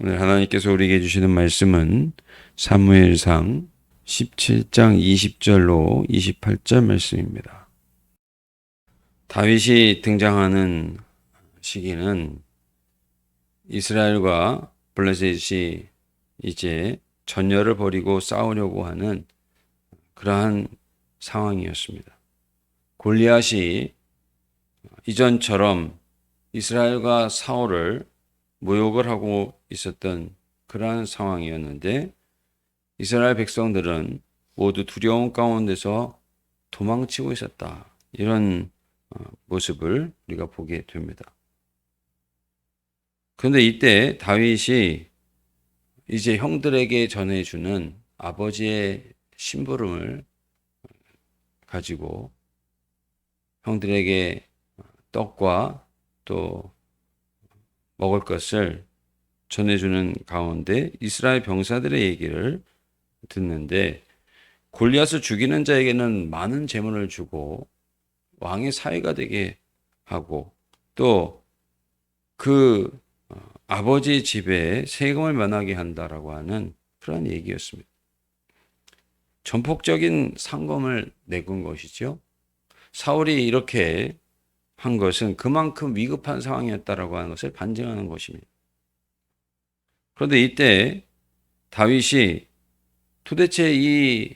오늘 하나님께서 우리에게 주시는 말씀은 사무엘상 17장 20절로 28절 말씀입니다. 다윗이 등장하는 시기는 이스라엘과 블레셋이 이제 전열을 벌이고 싸우려고 하는 그러한 상황이었습니다. 골리앗이 이전처럼 이스라엘과 사울을 모욕을 하고 있었던 그러한 상황이었는데 이스라엘 백성들은 모두 두려움 가운데서 도망치고 있었다. 이런 어, 모습을 우리가 보게 됩니다. 그런데 이때 다윗이 이제 형들에게 전해주는 아버지의 심부름을 가지고 형들에게 떡과 또 먹을 것을 전해주는 가운데 이스라엘 병사들의 얘기를 듣는데 골리앗을 죽이는 자에게는 많은 재물을 주고 왕의 사위가 되게 하고 또 그 아버지 집에 세금을 면하게 한다라고 하는 그런 얘기였습니다. 전폭적인 상금을 내건 것이죠. 사울이 이렇게 한 것은 그만큼 위급한 상황이었다라고 하는 것을 반증하는 것입니다. 그런데 이때 다윗이 도대체 이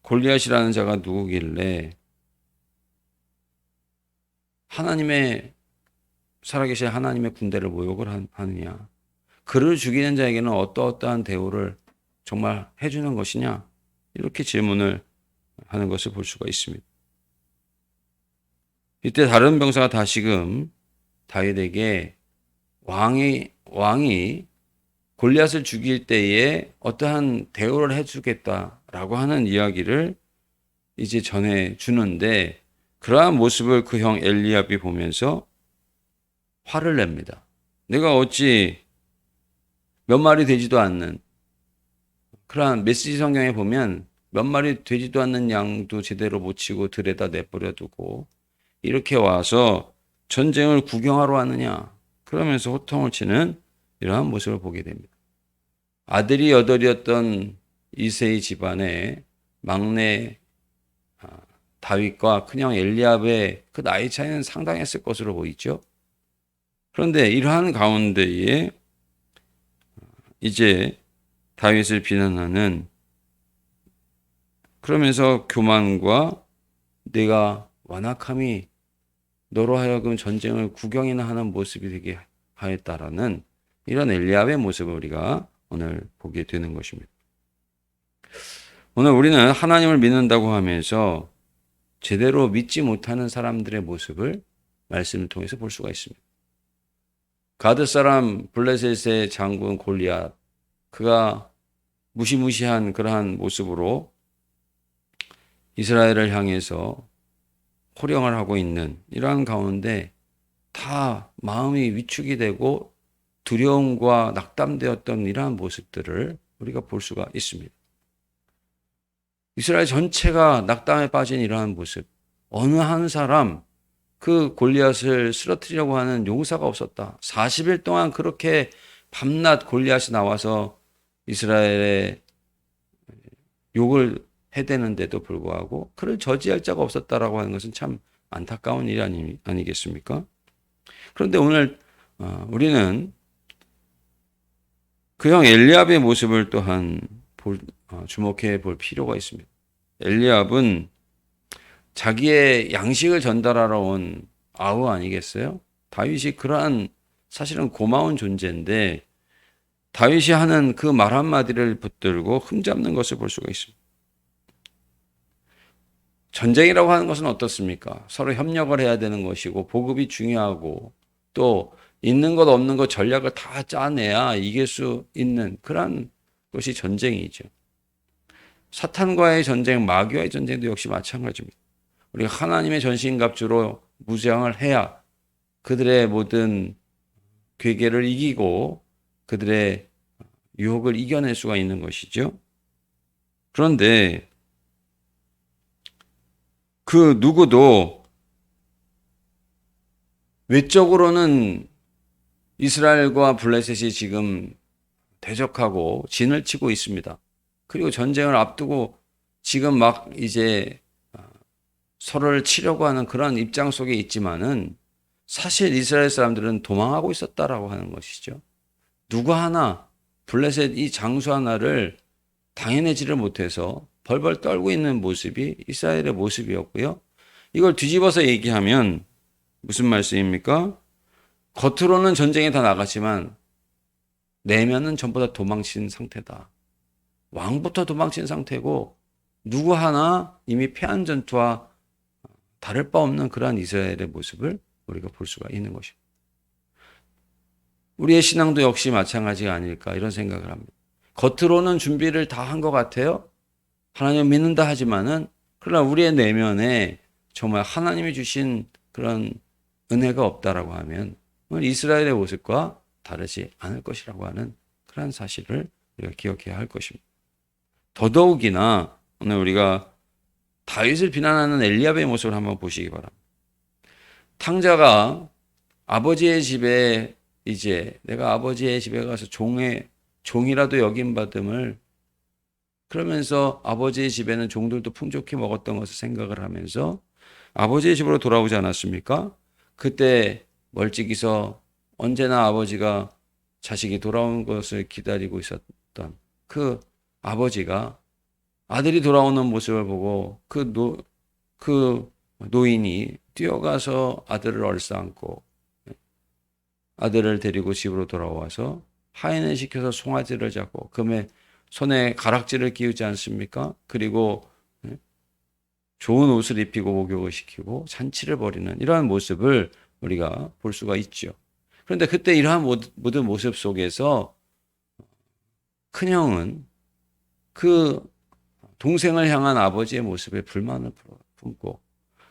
골리앗이라는 자가 누구길래 하나님의 살아계신 하나님의 군대를 모욕을 하느냐? 그를 죽이는 자에게는 어떠어떠한 대우를 정말 해주는 것이냐? 이렇게 질문을 하는 것을 볼 수가 있습니다. 이때 다른 병사가 다시금 다윗에게 왕이 왕이 골리앗을 죽일 때에 어떠한 대우를 해주겠다라고 하는 이야기를 이제 전해 주는데 그러한 모습을 그 형 엘리압이 보면서 화를 냅니다. 내가 어찌 몇 마리 되지도 않는 그러한 메시지 성경에 보면 몇 마리 되지도 않는 양도 제대로 못 치고 들에다 내버려 두고 이렇게 와서 전쟁을 구경하러 왔느냐 그러면서 호통을 치는 이러한 모습을 보게 됩니다. 아들이 여덟이었던 이세의 집안의 막내 아, 다윗과 큰형 엘리압의 그 나이 차이는 상당했을 것으로 보이죠. 그런데 이러한 가운데에 이제 다윗을 비난하는 그러면서 교만과 내가 완악함이 너로 하여금 전쟁을 구경이나 하는 모습이 되게 하였다라는 이런 엘리압의 모습을 우리가 오늘 보게 되는 것입니다. 오늘 우리는 하나님을 믿는다고 하면서 제대로 믿지 못하는 사람들의 모습을 말씀을 통해서 볼 수가 있습니다. 가드 사람 블레셋의 장군 골리앗 그가 무시무시한 그러한 모습으로 이스라엘을 향해서 호령을 하고 있는 이러한 가운데 다 마음이 위축이 되고 두려움과 낙담되었던 이러한 모습들을 우리가 볼 수가 있습니다. 이스라엘 전체가 낙담에 빠진 이러한 모습. 어느 한 사람 그 골리앗을 쓰러뜨리려고 하는 용사가 없었다. 40일 동안 그렇게 밤낮 골리앗이 나와서 이스라엘의 욕을 해대는데도 불구하고 그를 저지할 자가 없었다라고 하는 것은 참 안타까운 일 아니, 아니겠습니까? 그런데 오늘 어, 우리는 그 형 엘리압의 모습을 또한 볼, 어, 주목해 볼 필요가 있습니다. 엘리압은 자기의 양식을 전달하러 온 아우 아니겠어요? 다윗이 그러한 사실은 고마운 존재인데 다윗이 하는 그 말 한마디를 붙들고 흠잡는 것을 볼 수가 있습니다. 전쟁이라고 하는 것은 어떻습니까? 서로 협력을 해야 되는 것이고 보급이 중요하고 또 있는 것 없는 것 전략을 다 짜내야 이길 수 있는 그러한 것이 전쟁이죠. 사탄과의 전쟁, 마귀와의 전쟁도 역시 마찬가지입니다. 우리가 하나님의 전신갑주로 무장을 해야 그들의 모든 괴계를 이기고 그들의 유혹을 이겨낼 수가 있는 것이죠. 그런데 그 누구도 외적으로는 이스라엘과 블레셋이 지금 대적하고 진을 치고 있습니다. 그리고 전쟁을 앞두고 지금 막 이제 어, 서로를 치려고 하는 그런 입장 속에 있지만은 사실 이스라엘 사람들은 도망하고 있었다라고 하는 것이죠. 누구 하나 블레셋 이 장수 하나를 당해내지를 못해서 벌벌 떨고 있는 모습이 이스라엘의 모습이었고요. 이걸 뒤집어서 얘기하면 무슨 말씀입니까? 겉으로는 전쟁에 다 나갔지만 내면은 전부 다 도망친 상태다. 왕부터 도망친 상태고 누구 하나 이미 패한 전투와 다를 바 없는 그러한 이스라엘의 모습을 우리가 볼 수가 있는 것입니다. 우리의 신앙도 역시 마찬가지가 아닐까 이런 생각을 합니다. 겉으로는 준비를 다 한 것 같아요. 하나님 믿는다 하지만은 그러나 우리의 내면에 정말 하나님이 주신 그런 은혜가 없다라고 하면 이스라엘의 모습과 다르지 않을 것이라고 하는 그런 사실을 우리가 기억해야 할 것입니다. 더더욱이나 오늘 우리가 다윗을 비난하는 엘리압의 모습을 한번 보시기 바랍니다. 탕자가 아버지의 집에 이제 내가 아버지의 집에 가서 종의 종이라도 여김 받음을 그러면서 아버지의 집에는 종들도 풍족히 먹었던 것을 생각을 하면서 아버지의 집으로 돌아오지 않았습니까? 그때 멀찍이서 언제나 아버지가 자식이 돌아오는 것을 기다리고 있었던 그 아버지가 아들이 돌아오는 모습을 보고 그 노, 그 노인이 뛰어가서 아들을 얼싸안고 아들을 데리고 집으로 돌아와서 하인을 시켜서 송아지를 잡고 금에 손에 가락지를 끼우지 않습니까? 그리고 좋은 옷을 입히고 목욕을 시키고 잔치를 벌이는 이러한 모습을 우리가 볼 수가 있죠. 그런데 그때 이러한 모든 모습 속에서 큰형은 그 동생을 향한 아버지의 모습에 불만을 품고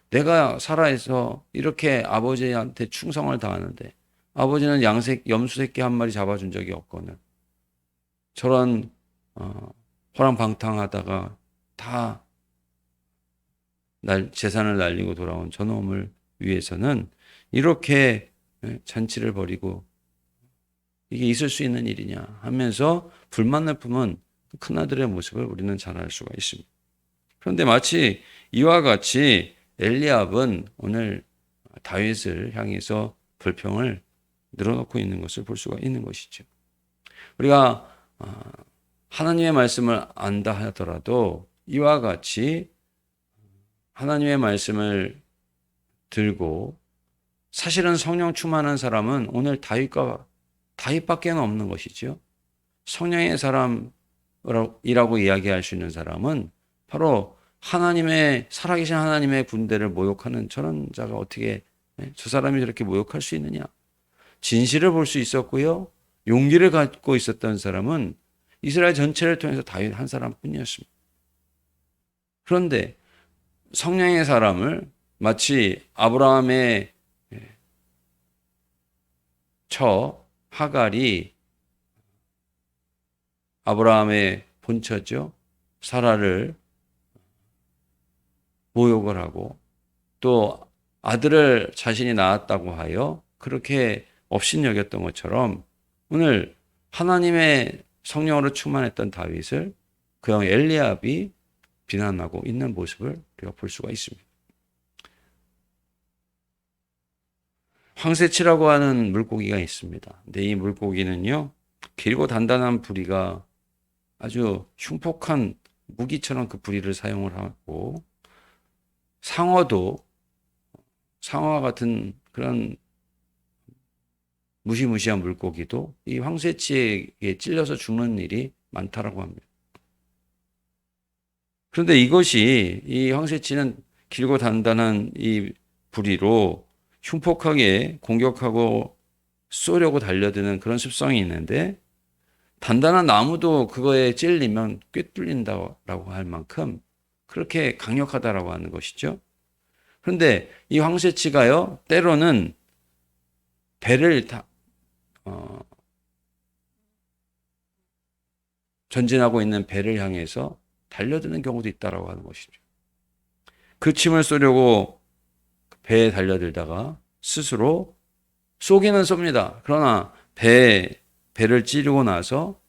내가 살아있어 이렇게 아버지한테 충성을 다하는데 아버지는 양색 염수 새끼 한 마리 잡아준 적이 없거든. 저런 어, 호랑방탕하다가 다 날, 재산을 날리고 돌아온 저놈을 위해서는 이렇게 예, 잔치를 벌이고 이게 있을 수 있는 일이냐 하면서 불만을 품은 큰아들의 모습을 우리는 잘 알 수가 있습니다. 그런데 마치 이와 같이 엘리압은 오늘 다윗을 향해서 불평을 늘어놓고 있는 것을 볼 수가 있는 것이죠. 우리가 아, 하나님의 말씀을 안다 하더라도 이와 같이 하나님의 말씀을 들고 사실은 성령 충만한 사람은 오늘 다윗과 다윗밖에 없는 것이죠. 성령의 사람이라고 이야기할 수 있는 사람은 바로 하나님의 살아계신 하나님의 군대를 모욕하는 저런 자가 어떻게 네, 저 사람이 저렇게 모욕할 수 있느냐? 진실을 볼 수 있었고요. 용기를 갖고 있었던 사람은 이스라엘 전체를 통해서 다윗 한 사람뿐이었습니다. 그런데 성령의 사람을 마치 아브라함의 처 하갈이 아브라함의 본처죠. 사라를 모욕을 하고 또 아들을 자신이 낳았다고 하여 그렇게 업신여겼던 것처럼 오늘 하나님의 성령으로 충만했던 다윗을 그형 엘리압이 비난하고 있는 모습을 우리가 볼 수가 있습니다. 황새치라고 하는 물고기가 있습니다. 근데 이 물고기는요, 길고 단단한 부리가 아주 흉폭한 무기처럼 그 부리를 사용을 하고, 상어도 상어와 같은 그런 무시무시한 물고기도 이 황새치에 찔려서 죽는 일이 많다라고 합니다. 그런데 이것이 이 황새치는 길고 단단한 이 부리로 흉폭하게 공격하고 쏘려고 달려드는 그런 습성이 있는데 단단한 나무도 그거에 찔리면 꿰뚫린다라고 할 만큼 그렇게 강력하다라고 하는 것이죠. 그런데 이 황새치가요 때로는 배를 다 어, 전진하고 있는 배를 향해서 달려드는 경우도 있다라고 하는 것이죠. 그 침을 쏘려고 배에 달려들다가 스스로 쏘기는 쏩니다. 그러나 배 배를 찌르고 나서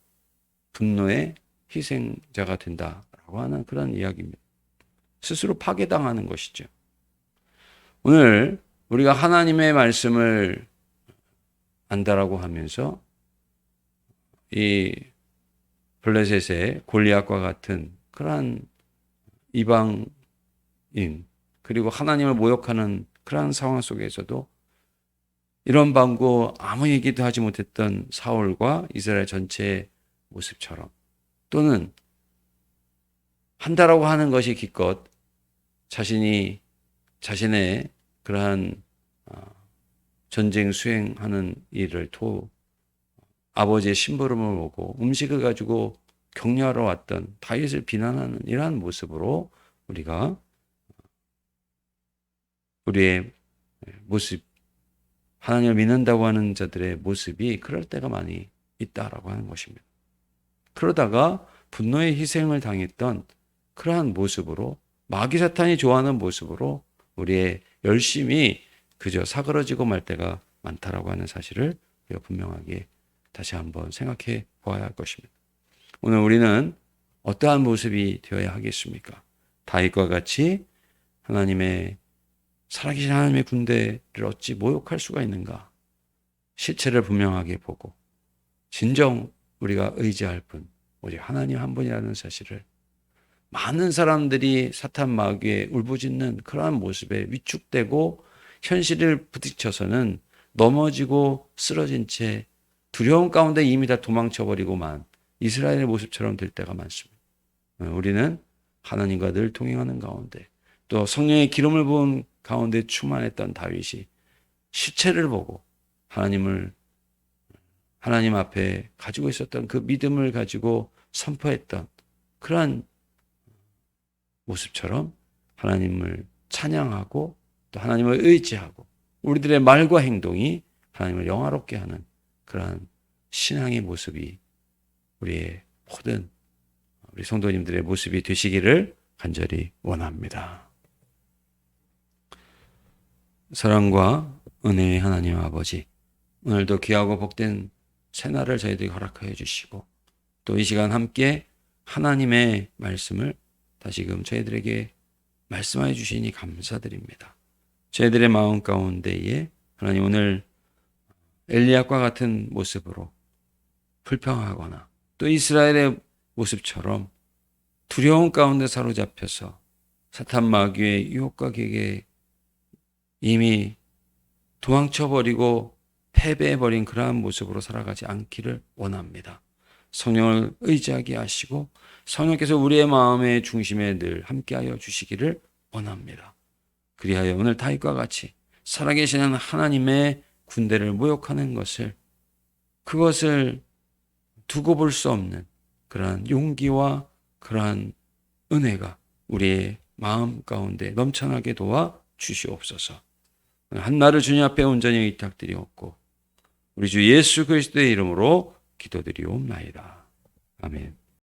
분노의 희생자가 된다라고 하는 그런 이야기입니다. 스스로 파괴당하는 것이죠. 오늘 우리가 하나님의 말씀을 안다라고 하면서 이 블레셋의 골리앗과 같은 그러한 이방인 그리고 하나님을 모욕하는 그러한 상황 속에서도 이런 방구 아무 얘기도 하지 못했던 사울과 이스라엘 전체의 모습처럼 또는 한다라고 하는 것이 기껏 자신이 자신의 그러한 어, 전쟁 수행하는 일을 토 아버지의 심부름을 오고 음식을 가지고 격려하러 왔던 다윗을 비난하는 이러한 모습으로 우리가 우리의 모습 하나님을 믿는다고 하는 자들의 모습이 그럴 때가 많이 있다라고 하는 것입니다. 그러다가 분노의 희생을 당했던 그러한 모습으로 마귀 사탄이 좋아하는 모습으로 우리의 열심히 그저 사그러지고 말 때가 많다라고 하는 사실을 우리가 분명하게 다시 한번 생각해 보아야 할 것입니다. 오늘 우리는 어떠한 모습이 되어야 하겠습니까? 다윗과 같이 하나님의 살아계신 하나님의 군대를 어찌 모욕할 수가 있는가? 실체를 분명하게 보고 진정 우리가 의지할 분 오직 하나님 한 분이라는 사실을 많은 사람들이 사탄 마귀에 울부짖는 그러한 모습에 위축되고 현실을 부딪혀서는 넘어지고 쓰러진 채 두려움 가운데 이미 다 도망쳐 버리고만 이스라엘의 모습처럼 될 때가 많습니다. 어, 우리는 하나님과 늘 동행하는 가운데 또 성령의 기름을 부은 가운데 충만했던 다윗이 시체를 보고 하나님을 하나님 앞에 가지고 있었던 그 믿음을 가지고 선포했던 그러한 모습처럼 하나님을 찬양하고 또 하나님을 의지하고 우리들의 말과 행동이 하나님을 영화롭게 하는 그러한 신앙의 모습이 우리의 모든 우리 성도님들의 모습이 되시기를 간절히 원합니다. 사랑과 은혜의 하나님 아버지, 오늘도 귀하고 복된 새날을 저희들에게 허락하여 주시고 또 이 시간 함께 하나님의 말씀을 다시금 저희들에게 말씀하여 주시니 감사드립니다. 저희들의 마음 가운데에 하나님 오늘 엘리야과 같은 모습으로 불평하거나 또 이스라엘의 모습처럼 두려움 가운데 사로잡혀서 사탄 마귀의 유혹과 계에 이미 도망쳐버리고 패배해버린 그러한 모습으로 살아가지 않기를 원합니다. 성령을 의지하게 하시고 성령께서 우리의 마음의 중심에 늘 함께하여 주시기를 원합니다. 그리하여 오늘 다윗과 같이 살아계시는 하나님의 군대를 모욕하는 것을 그것을 두고 볼 수 없는 그러한 용기와 그러한 은혜가 우리의 마음 가운데 넘쳐나게 도와 주시옵소서. 한나를 주님 앞에 온전히 의탁드리옵고 우리 주 예수 그리스도의 이름으로 기도드리옵나이다. 아멘.